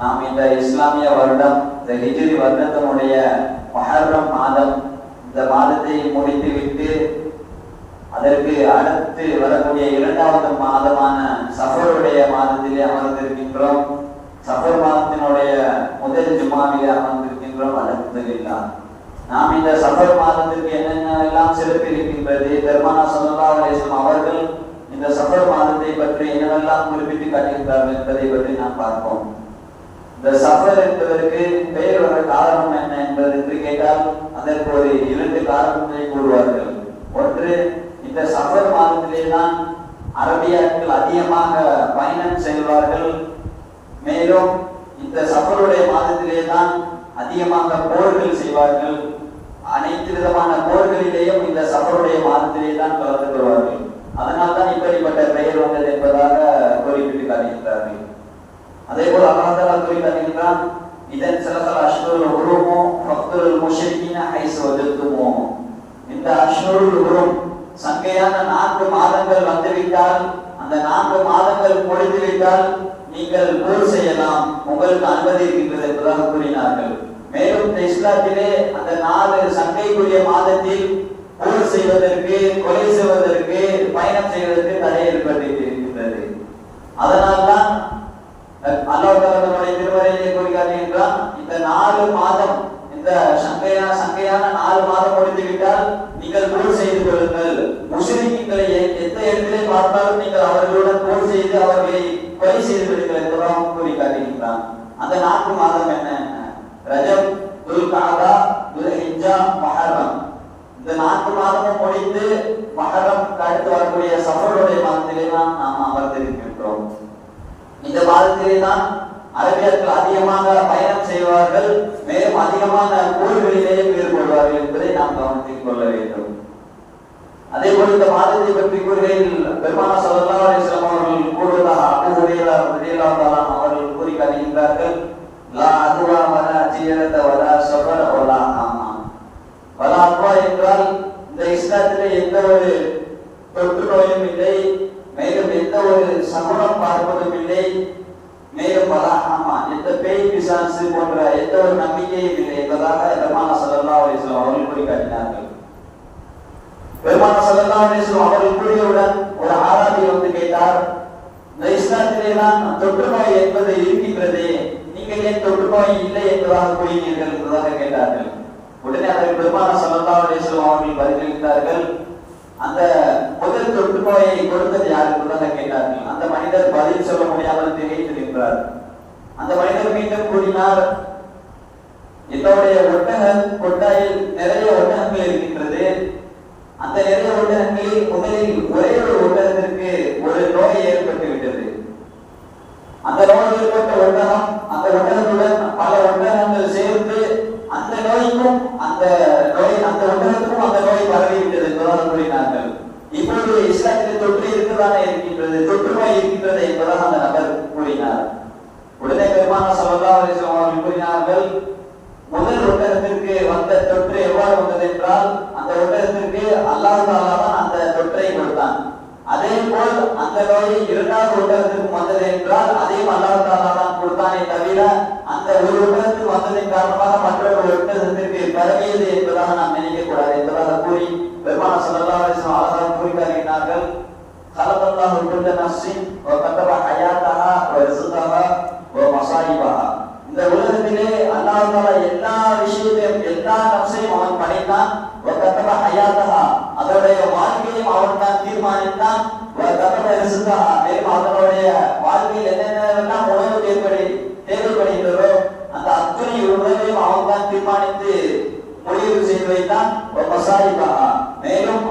நாம் இந்த இஸ்லாமிய வருடம் இந்த ஹிஜிரி வருடத்தினுடைய மஹர்ரம் மாதம் இந்த மாதத்தை முடித்துவிட்டு அதற்கு அடுத்து வரக்கூடிய இரண்டாவது மாதமான சஃபருடைய மாதத்திலே அமர்ந்திருக்கின்றோம். சஃபர் மாதத்தினுடைய முதல் ஜுமாவிலே அமர்ந்திருக்கின்றோம் அலமதுல்லா நாம் இந்த சஃபர் மாதத்திற்கு என்னென்ன எல்லாம் சிறப்பு இருக்கின்றது பெருமானா சல்லா அலிஸ்லாம் அவர்கள் இந்த சஃபர் மாதத்தை பற்றி என்னவெல்லாம் குறிப்பிட்டு காட்டுகின்றார்கள் என்பதை பற்றி நாம் பார்ப்போம். இந்த சஃபர் என்பதற்கு பெயர் வர காரணம் என்ன என்பது என்று கேட்டால் அதற்கு ஒரு இரண்டு காரணங்களை கூறுவார்கள். ஒன்று இந்த சஃபர் மாதத்திலே தான் அரபியர்கள் அதிகமாக பயணம் செய்வார்கள். மேலும் இந்த சஃபருடைய மாதத்திலே தான் அதிகமாக போர்கள் செய்வார்கள். அனைத்து விதமான போர்களிலேயும் இந்த சஃபருடைய மாதத்திலே தான் கலந்து கொள்வார்கள். அதனால் தான் இப்படிப்பட்ட பெயர் வந்தது என்பதாக குறிப்பிட்டு காட்டுகின்றார்கள் அதே போல அல்லாஹ் கூறி இதன் சிலசல் அஷ்ருல் உருமோ ஃபக்துல் முஷ்ரிகீன ஹைஸ் வஜத்துமோ இந்த அஷ்ருல் உரும் சங்கையான நான்கு மாதங்கள் வந்துவிட்டால் அந்த நான்கு மாதங்கள் பொழுதுவிட்டால் விட்டால் நீங்கள் போர் செய்யலாம் உங்களுக்கு அனுமதி இருக்கின்றது என்பதாக கூறினார்கள் மேலும் இந்த இஸ்லாத்திலே அந்த நாலு சங்கைக்குரிய மாதத்தில் போர் செய்வதற்கு கொலை செய்வதற்கு பயணம் செய்வதற்கு தடை ஏற்பட்டிருக்கின்றது அதனால்தான் அல்லாஹாலனுடைய திருவரையிலே கூறுகிறார் என்றால் இந்த நாலு மாதம் இந்த சங்கையான சங்கையான நாலு மாதம் முடிந்து விட்டால் நீங்கள் போர் செய்து கொள்ளுங்கள். முஸ்லிம்களை எந்த இடத்திலே பார்த்தாலும் நீங்கள் அவர்களுடன் போர் செய்து அவர்களை கொலை செய்து விடுங்கள் என்பதாக கூறி காட்டுகின்றான். அந்த நான்கு மாதம் என்ன? ரஜப் துல் காதா துல் மஹரம். இந்த நான்கு மாதமும் முடிந்து மஹரம் அடுத்து வரக்கூடிய சஃபருடைய மாதத்திலே தான் நாம் அமர்ந்திருக்கிறோம். இந்த மாதத்திலே தான் அரபியர்கள் அதிகமாக பயணம் செய்வார்கள் மேலும் அதிகமான போர்களிலேயும் ஈடுபடுவார்கள் என்பதை நாம் கவனத்தில் கொள்ள வேண்டும். அதே போல இந்த மாதத்தை பற்றி கூறுகையில் பெருமான சல்லல்லாஹு அலைஹி அவர்கள் கூறுவதாக அபூ ஹுரைரா ரலியல்லாஹு அவர்கள் கூறி காட்டுகின்றார்கள் லா அதுவா வலா ஜியரத வலா சபர வலா ஆமா வலா என்றால் இந்த இஸ்லாத்திலே எந்த ஒரு தொற்று நோயும் இல்லை எந்த ஒரு சகுனம் பார்ப்பதும் இல்லை. மேலும் ஆமா எந்த பேய் பிசாசு போன்ற எந்த ஒரு நம்பிக்கையும் இல்லை என்பதாக பெருமான சல்லா அலிஸ்லாம் அவர்கள் கூறி காட்டினார்கள் பெருமான சல்லா அலிஸ்லாம் அவர்கள் கூறியவுடன் ஒரு ஆராதி வந்து கேட்டார் இந்த இஸ்லாத்திலே தான் தொற்று நோய் என்பது இருக்கின்றதே நீங்கள் ஏன் தொற்று நோய் இல்லை என்பதாக கூறினீர்கள்? என்பதாக கேட்டார்கள். உடனே அதற்கு பெருமான சல்லா அலிஸ்லாம் அவர்கள் பதிலளித்தார்கள் அந்த முதல் தொற்று நோயை கொடுத்தது யார் கேட்டார்கள். அந்த மனிதர் பதில் சொல்ல முடியாமல் திகைத்து நின்றார். அந்த மனிதர் மீண்டும் கூறினார் என்னுடைய ஒட்டகம் கொட்டாயில் நிறைய ஒட்டகங்கள் இருக்கின்றது. அந்த நிறைய ஒட்டகங்களில் முதலில் ஒரே ஒரு ஒட்டகத்திற்கு ஒரு நோய் ஏற்பட்டு விட்டது அந்த நோய் ஏற்பட்ட ஒட்டகம் அந்த ஒட்டகத்துடன் பல ஒட்டகங்கள் சேர்ந்து அந்த நோய்க்கும் அந்த நோய் அந்த ஒட்டகத்துக்கும் அந்த கூறினார்கள் இப்பொழுது இஸ்லாத்தில் தொற்று இருக்குதானே இருக்கின்றது தொற்றுமை இருக்கின்றது என்பதாக அந்த நபர் கூறினார். உடனே பெருமான சல்லா அவர்கள் கூறினார்கள் முதல் ஒட்டகத்திற்கு வந்த தொற்று எவ்வாறு வந்தது என்றால் அந்த ஒட்டகத்திற்கு அல்லாஹ் தான் அந்த தொற்றை கொடுத்தான். அதே போல் அந்த நோய் இரண்டாவது ஒட்டகத்திற்கு வந்தது என்றால் அதையும் அல்லாஹ் தான் கொடுத்தானே தவிர அந்த ஒரு ஒட்டகத்துக்கு வந்ததின் காரணமாக மற்றொரு ஒட்டகத்திற்கு பரவியது என்பதாக நாம் நினைக்கக்கூடாது என்பதாக கூறி பெருமான சல்லா அலிஸ்லாம் அழகாக கூறி காட்டினார்கள் خلق الله كل نفس وكتب حياتها ورزقها ومصائبها இந்த உலகத்திலே அல்லாஹ் தஆலா எல்லா விஷயத்தையும் எல்லா நப்சையும் அவன் படைத்தான் வகத்தப ஹயாத்தஹா அதோடைய வாழ்க்கையும் அவன் தான் தீர்மானித்தான் வகத்தப ரிஸ்கஹா மேலும் அதனுடைய வாழ்க்கையில் என்னென்னலாம் உணவு தேவைப்படி தேவைப்படுகின்றதோ அந்த அத்தனை உணவையும் அவன் தான் தீர்மானித்து முடிவு செய்து வைத்தான் மசாயிபஹா மேலும்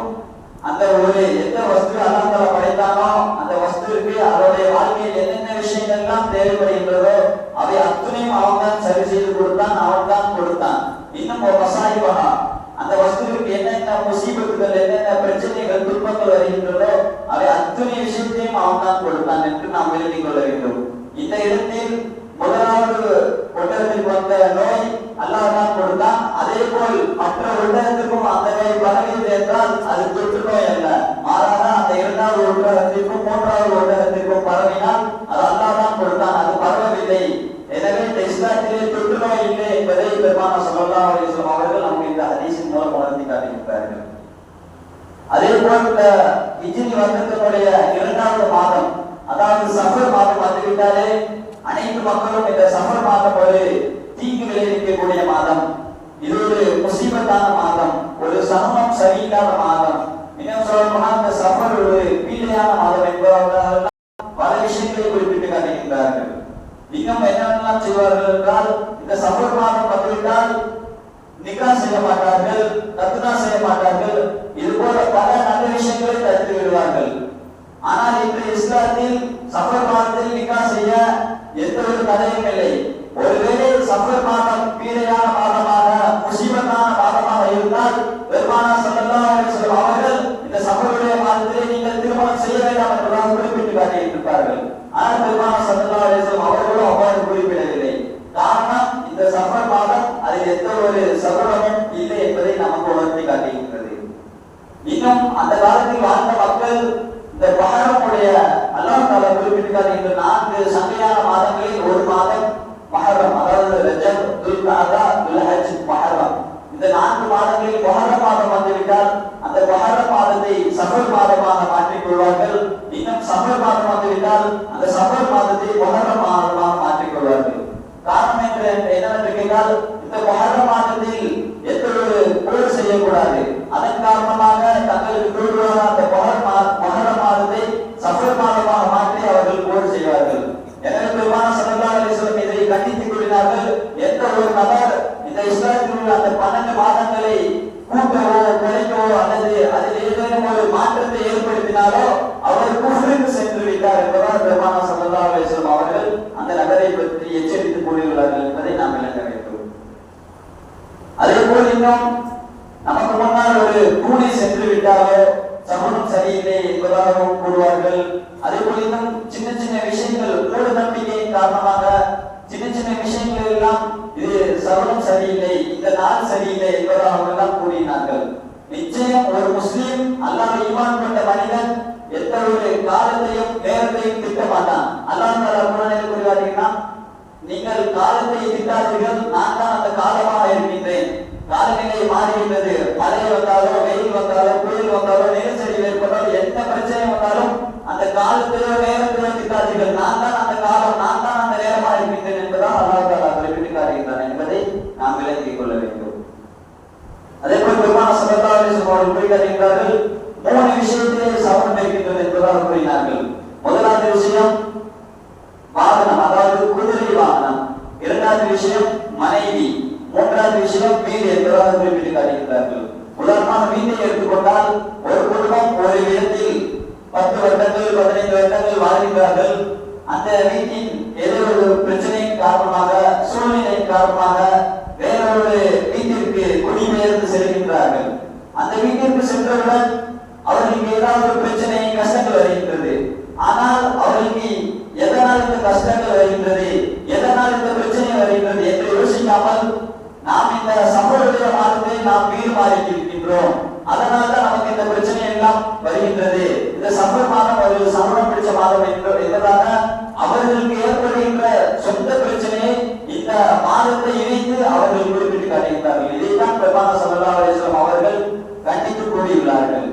அந்த ஒரு எந்த வஸ்து அல்லாஹ் படைத்தானோ அந்த வஸ்துவிற்கு அதோடைய வாழ்க்கையில் என்னென்ன விஷயங்கள் எல்லாம் தேவைப்படுகின்றதோ அவை அத்துணையும் அவன் தான் சரி செய்து கொடுத்தான் அவன் தான் கொடுத்தான். இன்னும் மசாயிபகா அந்த வஸ்துவிற்கு என்னென்ன முசீபத்துகள் என்னென்ன பிரச்சனைகள் துன்பங்கள் வருகின்றதோ அவை அத்துணை விஷயத்தையும் அவன் தான் கொடுத்தான் என்று நாம் விளங்கிக் கொள்ள வேண்டும். இந்த இடத்தில் முதலாவது ஒட்டகத்திற்கு வந்த நோய் அல்லாதான் கொடுத்தான். அதே போல் மற்ற ஒட்டகத்திற்கும் அந்த நோய் பரவியது என்றால் அது தொற்று நோய் அல்ல. மாறாக அந்த இரண்டாவது ஒட்டகத்திற்கும் மூன்றாவது ஒட்டகத்திற்கும் பரவினால் அது அல்லாதான் கொடுத்தான். அது பரவவில்லை. எனவே இஸ்லாத்திலே தொற்று நோய் இல்லை என்பதை பெருமான சொல்லலாம் அலிஸ்லாம் அவர்கள் நமக்கு இந்த ஹதீஸின் மூலம் உணர்த்தி காட்டியிருக்கிறார்கள். அதே போல் இந்த ஹிஜ்ரி வருடத்தினுடைய இரண்டாவது மாதம் அதாவது சஃபர் மாதம் வந்துவிட்டாலே அனைத்து மக்களும் இந்த சஃபர் மாதம் ஒரு தீங்கு விளைவிக்கக்கூடிய மாதம். இது ஒரு முசீபத்தான மாதம் ஒரு சமம் சரியில்லாத மாதம். இன்னும் சொல்லணும்னா இந்த சஃபர் ஒரு பீடையான மாதம் என்பதால் பல விஷயங்களை குறிப்பிட்டு காட்டுகின்றார்கள். இன்னும் என்னென்னலாம் செய்வார்கள் என்றால் இந்த சஃபர் மாதம் வந்துவிட்டால் நிக்கா செய்ய மாட்டார்கள் ரத்னா செய்ய மாட்டார்கள். இது போல பல நல்ல விஷயங்களை தடுத்து விடுவார்கள். ஆனால் இன்று இஸ்லாத்தில் சஃபர் மாதத்தில் நிக்கா செய்ய எந்த ஒரு தடையும் இல்லை. ஒருவேளை சஃபர் மாதம் வீரையான மாதமாக முசீபத்தான மாதமாக இருந்தால் பெருமானா ஸல்லல்லாஹு அலைஹி வஸல்லம் அவர்கள் இந்த சஃபருடைய மாதத்திலே நீங்கள் திருமணம் செய்ய வேண்டாம் என்றெல்லாம் குறிப்பிட்டு காட்டியிருப்பார்கள் ஆனால் பெருமானா ஸல்லல்லாஹு அலைஹி வஸல்லம் அவர்களும் அவ்வாறு குறிப்பிடவில்லை காரணம் இந்த சஃபர் மாதம் அதில் எந்த ஒரு சகுனமும் இல்லை என்பதை நமக்கு உணர்த்தி காட்டுகின்றது இன்னும் அந்த காலத்தில் வாழ்ந்த மக்கள் இந்த மகரமுடைய அல்லாஹ் தாலா குறிப்பிட்டு காட்டுகின்ற நான்கு சங்கையான மாதங்களில் ஒரு மாதம் மஹரம் அதாவது ரஜப் துல்காதா துல்ஹஜ் மஹரம் இந்த நான்கு மாதங்களில் மொஹரம் மாதம் வந்துவிட்டால் அந்த மொஹரம் மாதத்தை சஃபர் மாதமாக மாற்றிக் கொள்வார்கள் இன்னும் சஃபர் மாதம் வந்துவிட்டால் அந்த சஃபர் மாதத்தை மொஹரம் மாதமாக மாற்றிக் கொள்வார்கள் காரணம் என்று என்னவென்று கேட்டால் இந்த மொஹரம் மாதத்தில் எந்த ஒரு போர் செய்யக்கூடாது அதன் காரணமாக தங்களுக்கு கூடுதலான அந்த மொஹர் மா- மொஹரம் மாதத்தை சஃபர் மாதமாக மாற்றி அவர்கள் போர் செய்வார்கள் எனவே பெருமான சல்லா அலிஸ்லம் இதை கண்டித்துக் கூறினார்கள் எந்த ஒரு நபர் இந்த இஸ்லாத்தில் உள்ள அந்த பன்னெண்டு மாதங்களை கூட்டவோ குறைக்கவோ அல்லது அதில் ஏதேனும் ஒரு மாற்றத்தை ஏற்படுத்தினாலோ அவர் குஃப்ருக்கு சென்று விட்டார் என்பதால் பெருமான சல்லா அலிஸ்லம் அவர்கள் அந்த நபரை பற்றி எச்சரித்து கூறியுள்ளார்கள் என்பதை நாம் விளங்க வேண்டும் அதே போல் இன்னும் நமக்கு முன்னால் ஒரு பூனை சென்று விட்டாலோ சமூகம் சரியில்லை என்பதாகவும் கூறுவார்கள் அதே போல் இன்னும் சின்ன சின்ன விஷயங்கள் மூட நம்பிக்கையின் காரணமாக சின்ன சின்ன விஷயங்கள் எல்லாம் இது சமூகம் சரியில்லை இந்த நாள் சரியில்லை என்பதாக எல்லாம் கூறினார்கள். நிச்சயம் ஒரு முஸ்லீம் அல்லாஹ் ஈமான் கொண்ட மனிதன் எந்த ஒரு காலத்தையும் நேரத்தையும் திட்ட மாட்டான் அல்லாஹ் தஆலா நீங்கள் காலத்தை திட்டாதீர்கள் நான் தான் அந்த காலமாக இருக்கின்றேன். காலநிலை மாறிவிட்டது. மழை வந்தாலோ வெயில் வந்தாலோ புயல் வந்தாலோ நிலச்சரிவு ஏற்பட்டாலும் எந்த பிரச்சனை வந்தாலும் அந்த காலத்திலோ நேரத்திலோ திட்டாதீர்கள். நான் தான் அந்த காலம் நான் தான் அந்த நேரமாக இருக்கின்றேன் என்பதால் அல்லாஹ் தாலா குறிப்பிட்டு காட்டுகின்றான் என்பதை நாம் விளங்கிக் கொள்ள வேண்டும் அதே போல் பெருமான சல்லல்லாஹு அலைஹி மூணு விஷயத்திலே சவரம் இருக்கின்றது என்பதாக கூறினார்கள். முதலாவது விஷயம் வாகனம் அதாவது குதிரை வாகனம். இரண்டாவது விஷயம் மனைவி. மூன்றாவது விஷயம் வீடு என்பதாக குறிப்பிட்டு காட்டுகிறார்கள் உதாரணமாக வீட்டை எடுத்துக்கொண்டால் ஒரு குடும்பம் ஒரு இடத்தில் பத்து வருடங்கள் பதினைந்து வருடங்கள் வாழ்கின்றார்கள். அந்த வீட்டின் ஏதோ ஒரு பிரச்சனையின் காரணமாக சூழ்நிலையின் காரணமாக வேறொரு வீட்டிற்கு குடிபெயர்ந்து செல்கின்றார்கள். அந்த வீட்டிற்கு சென்றவுடன் அவர்களுக்கு ஏதாவது ஒரு பிரச்சனை கஷ்டங்கள் வருகின்றது. ஆனால் அவர்களுக்கு எதனால் இந்த கஷ்டங்கள் வருகின்றது எதனால் இந்த பிரச்சனை வருகின்றது என்று யோசிக்காமல் நாம் இந்த சமூகத்துடைய மாற்றத்தை நாம் வீடு மாறி இருக்கின்றோம் அதனால தான் நமக்கு இந்த பிரச்சனை எல்லாம் வருகின்றது இந்த சம்பர் மாதம் ஒரு சமூகம் பிடிச்ச மாதம் என்று என்பதாக அவர்களுக்கு ஏற்படுகின்ற சொந்த பிரச்சனையை இந்த மாதத்தை இணைத்து அவர்கள் குறிப்பிட்டு காட்டுகின்றார்கள் இதைத்தான் பெருமான சல்லா அலிஸ்லாம் அவர்கள் கண்டித்து கூறியுள்ளார்கள்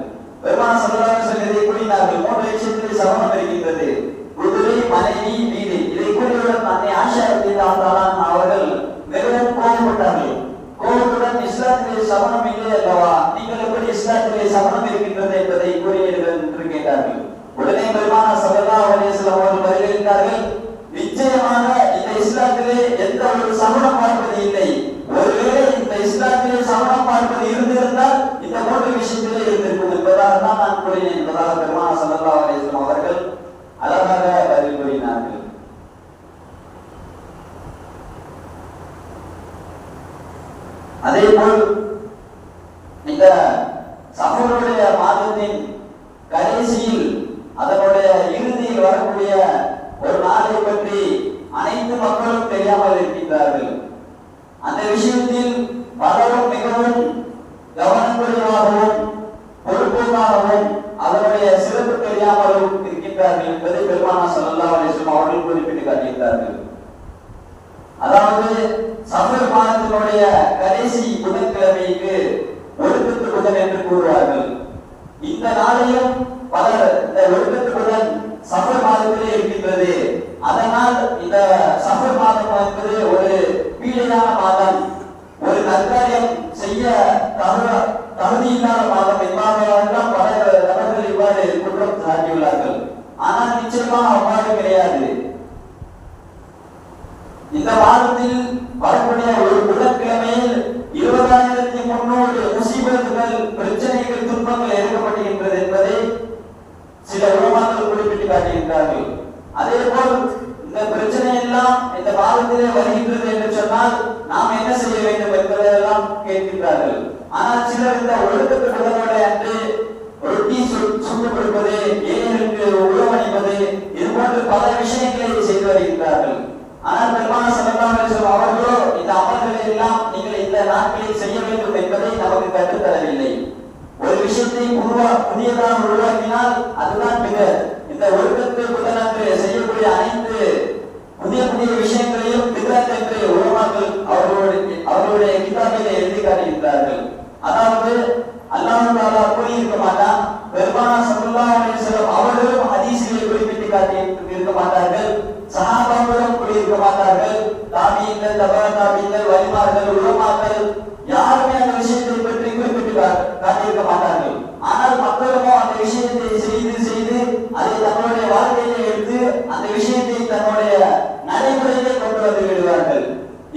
பெருமான சல்லா அலிஸ்லாம் இதை கூறினார்கள் மூன்று விஷயத்தில் சமணம் இருக்கின்றது குதிரை மனைவி வீடு இதை கூறியவுடன் அன்னை ஆஷா இருந்தால்தான் அவர்கள் மிகவும் கோபப்பட்டார்கள் கோபத்துடன் இஸ்லாத்திலே சமணம் இல்லை அல்லவா நீங்கள் எப்படி இஸ்லாத்திலே சமணம் இருக்கின்றது என்பதை கூறினீர்கள் என்று கேட்டார்கள் உடனே பெருமான சல்லா அலிஸ்லாம் அவர்கள் பதிலளித்தார்கள் நிச்சயமாக இந்த இஸ்லாத்திலே எந்த ஒரு சமணம் பார்ப்பது இல்லை ஒருவேளை இந்த இஸ்லாத்திலே சமணம் பார்ப்பது இருந்திருந்தால் இந்த மூன்று விஷயத்திலே இருந்திருக்கும் என்பதாக தான் நான் கூறினேன் என்பதாக பெருமான சல்லா அலிஸ்லாம் அவர்கள் அழகாக பதில் கூறினார்கள் அதே போல் இந்த சஃபருடைய மாதத்தின் கடைசியில் அதனுடைய இறுதியில் வரக்கூடிய ஒரு நாளை பற்றி அனைத்து மக்களும் தெரியாமல் இருக்கின்றார்கள். அந்த விஷயத்தில் பலரும் மிகவும் கவனக்குறைவாகவும் பொறுப்போக்காகவும் அதனுடைய சிறப்பு தெரியாமலும் இருக்கின்றார்கள் என்பதை பெருமானா ஸல்லல்லாஹு அவர்கள் குறிப்பிட்டு காட்டுகின்றார்கள் அதாவது சஃபர் மாதத்தினுடைய கடைசி புதன்கிழமைக்கு ஒழுக்கத்து புதன் என்று கூறுவார்கள். இந்த நாளையும் பலர் இந்த ஒழுக்கத்து புதன் சஃபர் மாதத்திலே இருக்கின்றது. அதனால் இந்த சஃபர் மாதம் என்பது ஒரு பீடையான மாதம். ஒரு நற்காரியம் செய்ய தகுத தகுதியில்லாத மாதம். என்பார்களெல்லாம் பல நபர்கள் இவ்வாறு குற்றம் சாட்டியுள்ளார்கள். ஆனால் நிச்சயமாக அவ்வாறு கிடையாது. இந்த மாதத்தில் அவர்களுடைய ஒரு புதன்கிழமையில் இருபதாயிரத்தி முன்னூறு முசீபத்துகள் பிரச்சனைகள் துன்பங்கள் எடுக்கப்படுகின்றது என்பதை சில உலமாக்கள் குறிப்பிட்டு காட்டுகின்றார்கள் அதே போல் இந்த பிரச்சனை எல்லாம் இந்த மாதத்திலே வருகின்றது என்று சொன்னால் நாம் என்ன செய்ய வேண்டும் என்பதையெல்லாம் கேட்கின்றார்கள். ஆனால் சிலர் இந்த ஒழுக்கத்து புதனோட அன்று ரொட்டி சு- சுட்டு கொடுப்பது ஏழைகளுக்கு உணவளிப்பது இது போன்ற பல விஷயங்களை செய்து வருகின்றார்கள். ஆனால் பெருமான சல்லல்லாஹு அவர்களோ எல்லாம் நீங்கள் இந்த நாட்களில் செய்ய வேண்டும் என்பதை நமக்கு கற்றுத்தரவில்லை. ஒரு விஷயத்தை உருவா புதியதாக உருவாக்கினால் அதுதான் மிக இந்த ஒழுக்கத்து புதனன்று செய்யக்கூடிய அனைத்து புதிய புதிய விஷயங்களையும் பிதத் என்று உலமாக்கள் அவர்களுடைய அவர்களுடைய கிதாபிலே எழுதி காட்டுகின்றார்கள் அதாவது அல்லாஹ் தாலா கூறியிருக்க மாட்டான் பெருமானா ஸல்லல்லாஹு அலைஹி வஸல்லம் அவர்களும் ஹதீஸிலே குறிப்பிட்டு காட்டி இருக்க மாட்டார்கள் சஹாபாக்களும் கூறியிருக்க மாட்டார்கள் தாபீன்கள் தபா தாபீன்கள் வலிமார்கள் உலமாக்கள் யாருமே அந்த விஷயத்தை பற்றி குறிப்பிட்டு கா- காட்டியிருக்க மாட்டார்கள் ஆனால் மக்களுமோ அந்த விஷயத்தை செய்து செய்து அதை தன்னுடைய வாழ்க்கையிலே எடுத்து அந்த விஷயத்தை தன்னுடைய நடைமுறையிலே கொண்டு வந்து விடுவார்கள்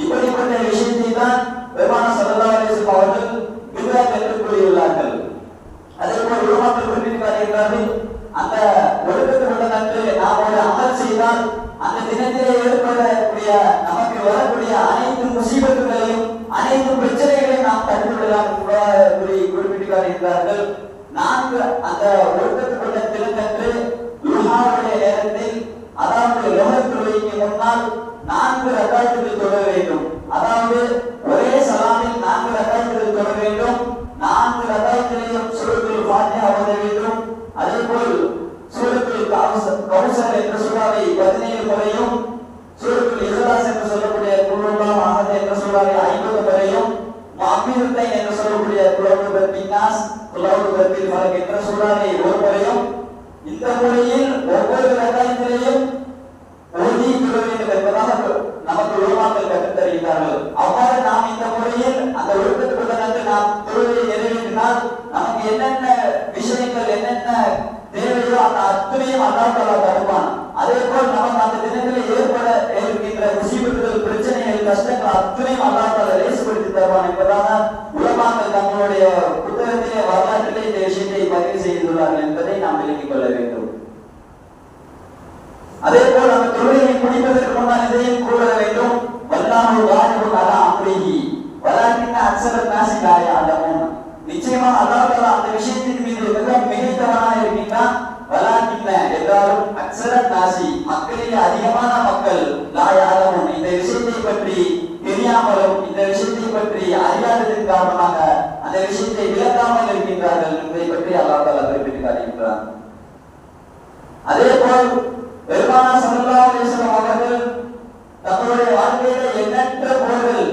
இப்படிப்பட்ட விஷயத்தை தான் பெருமான சல்லல்லாஹு அலைஹி வஸல்லம் அவர்கள் பிதத் என்று கூறியுள்ளார்கள் அதே போல் உலமாக்கள் குறிப்பிட்டு காட்டுகிறார்கள் அந்த ஒழுக்கத்துடன் அன்று நாம் ஒரு அமல் செய்தால் அந்த தினத்திலே ஏற்படக்கூடிய நமக்கு வரக்கூடிய அனைத்து முசீபத்துகளையும் அனைத்து பிரச்சனைகளையும் நாம் தடுத்து விடலாம் என்று கூறி குறிப்பிட்டு காட்டுகிறார்கள் நான்கு அந்த ஒழுக்கத்துடன் தினத்தன்று லுஹாவுடைய நேரத்தில் அதாவது லோகத் தொழுகைக்கு முன்னால் நான்கு ரகாத்துகள் தொழ வேண்டும் அதாவது ஒரே சலாமில் நான்கு ரகாத்துகள் தொழ வேண்டும் நான்கு ரகாத்திலையும் சூரத்தில் ஃபாத்திஹா ஓத வேண்டும் அதே போல் சூரத்தில் கௌசர் என்ற சூறாவை பதினேழு முறையும் சூரத்தில் இஹ்லாஸ் என்று சொல்லக்கூடிய குருல்லாம் ஆனது என்ற சூறாவை ஐம்பது முறையும் மாபிருத்தை என்று சொல்லக்கூடிய குலவு பத்தினாஸ் குலவு பத்தில் மலக் என்ற சூறாவை ஒரு முறையும் இந்த முறையில் ஒவ்வொரு ரகாயத்திலையும் ஓதி தொழ வேண்டும் என்பதாக நமக்கு உருவாக்கல் கற்றுத் தருகிறார்கள் அவ்வாறு நாம் இந்த முறையில் அந்த ஒழுக்கத்துடன் நாம் தொழுவை நிறைவேற்றினால் நமக்கு என்னென்ன விஷயங்கள் என்னென்ன தேவையோ அந்த அத்தனையும் அல்லாஹ் தருவான். அதே போல் நமக்கு அந்த தினத்தில் ஏற்பட இருக்கின்ற முசீபத்துகள் பிரச்சனைகள் கஷ்டங்கள் அத்தனையும் அல்லாஹ் லேசுபடுத்தி தருவான். என்பதாக உலமாக்கள் தங்களுடைய புத்தகத்திலே வரலாற்றிலே இந்த விஷயத்தை பதிவு செய்துள்ளார்கள் என்பதை நாம் விளங்கிக் கொள்ள வேண்டும். அதே போல் அந்த தொழிலை முடிப்பதற்கு முன்னால் இதையும் கூற வேண்டும். வல்லாமல் வாஹிபுன் அதான் அம்ரிஹி. வலாக்கின்ன அக்ஸரத் நாசி லா யஅலமூன் நிச்சயமா அல்லாஹ் அந்த விஷயத்தின் மீது மிக மிகைத்தவனாக இருக்கின்றான் வலாக்கின்ன எல்லாரும் அக்ஸரத் நாசி மக்களிலே அதிகமான மக்கள் லா இந்த விஷயத்தை பற்றி தெரியாமலும் இந்த விஷயத்தை பற்றி அறியாததன் காரணமாக அந்த விஷயத்தை விளக்காமல் இருக்கின்றார்கள் என்பதை பற்றி அல்லாஹ் தஆலா குறிப்பிட்டு அதே போல் பெருமானா ஸல்லல்லாஹு அவர்கள் தங்களுடைய வாழ்க்கையில எண்ணற்ற போர்கள்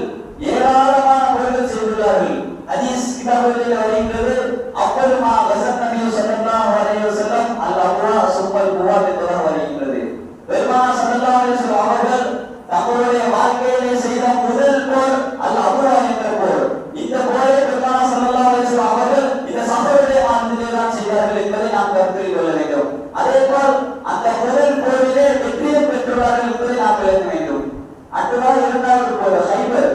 ஏராளமான போர்கள் செய்துள்ளார்கள். ஹதீஸ் கிதாபுகளில் வருகின்றது அப்பொழுது வசத் வசன் நபி ஸல்லல்லாஹு அலைஹி வஸல்லம் அல் அப்வா சும்மல் குவா என்பதாக வருகின்றது. பெருமானா சல்லல்லாஹு அலைஹி வஸல்லம் அவர்கள் தங்களுடைய வாழ்க்கையிலே செய்த முதல் போர் அல் அப்வா என்ற போர் இந்த போரை பெருமானா ஸல்லல்லாஹு அலைஹி வஸல்லம் அவர்கள் இந்த சம்பவத்தை ஆனந்திலே தான் செய்தார்கள் என்பதை நாம் கருத்தில் கொள்ள வேண்டும் அதே போல் அந்த முதல் போரிலே வெற்றியும் பெற்றுள்ளார்கள் என்பதை நாம் விளக்க வேண்டும் அடுத்ததாக இரண்டாவது போர் ஹைபர்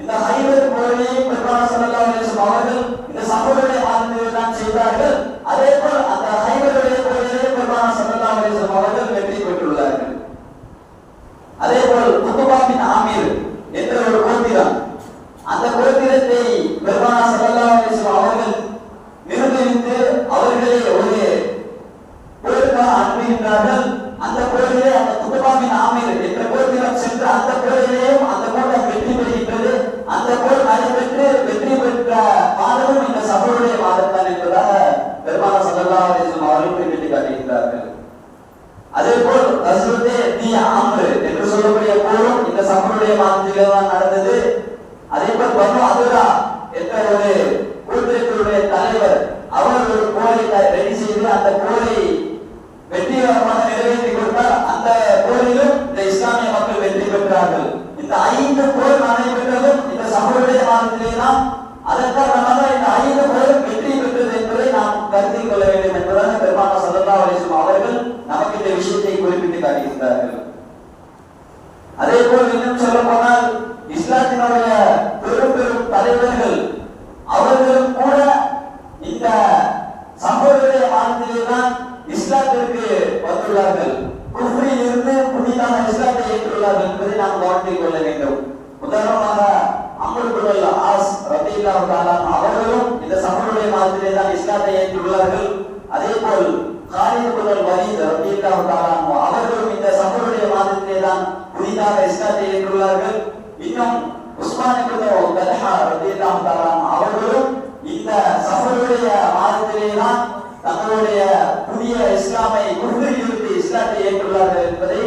இந்த ஹைபர் போரிலேயும் பெருமானா ஸல்லல்லாஹு அலைஹி வஸல்லம் அவர்கள் இந்த சம்பவத்தை ஆனந்திலே தான் செய்தார்கள் அதே போல் அந்த ஹைபருடைய போரிலே பெருமானா ஸல்லல்லாஹு அலைஹி வஸல்லம் அவர்கள் வெற்றி பெற்றுள்ளார்கள் அதே போல் குத்துபா பின் ஆமீர் என்ற ஒரு கோத்திரம் அந்த எல்லாம் இஸ்லாத்திற்கு வந்துள்ளார்கள். குஃப்ரியிலிருந்து புதிதாக இஸ்லாத்தை ஏற்றுள்ளார்கள். என்பதை நாம் கவனித்துக் கொள்ள வேண்டும். உதாரணமாக அமருக்குள்ள ஆஸ் ரத்தில்லா அவர்களும் இந்த சமருடைய மாதிரியே தான் இஸ்லாத்தை ஏற்றுள்ளார்கள். அதே போல் காலிதுக்குள் வலித் ரத்தில்லா அவர்களும் இந்த சமருடைய மாதிரியே தான் புதிதாக இஸ்லாத்தை ஏற்றுள்ளார்கள். இன்னும் உஸ்மான் ரத்தில்லா அவர்களும் இந்த சமருடைய மாதிரியே தான் தங்களுடைய புதிய இஸ்லாமை முன்னிறுத்தி இஸ்லாத்தை ஏற்றுள்ளார்கள் என்பதை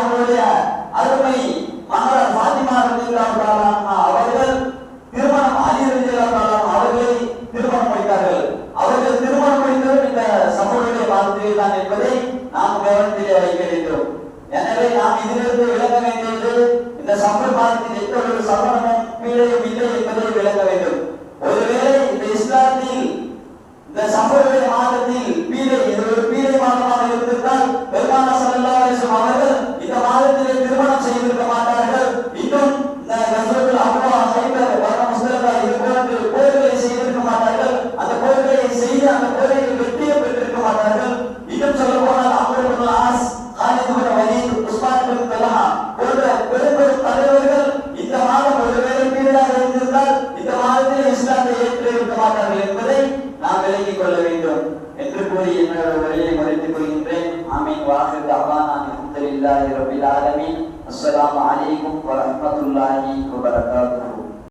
அவர்களுடைய அருமை மகர பாத்திமா இருந்தால்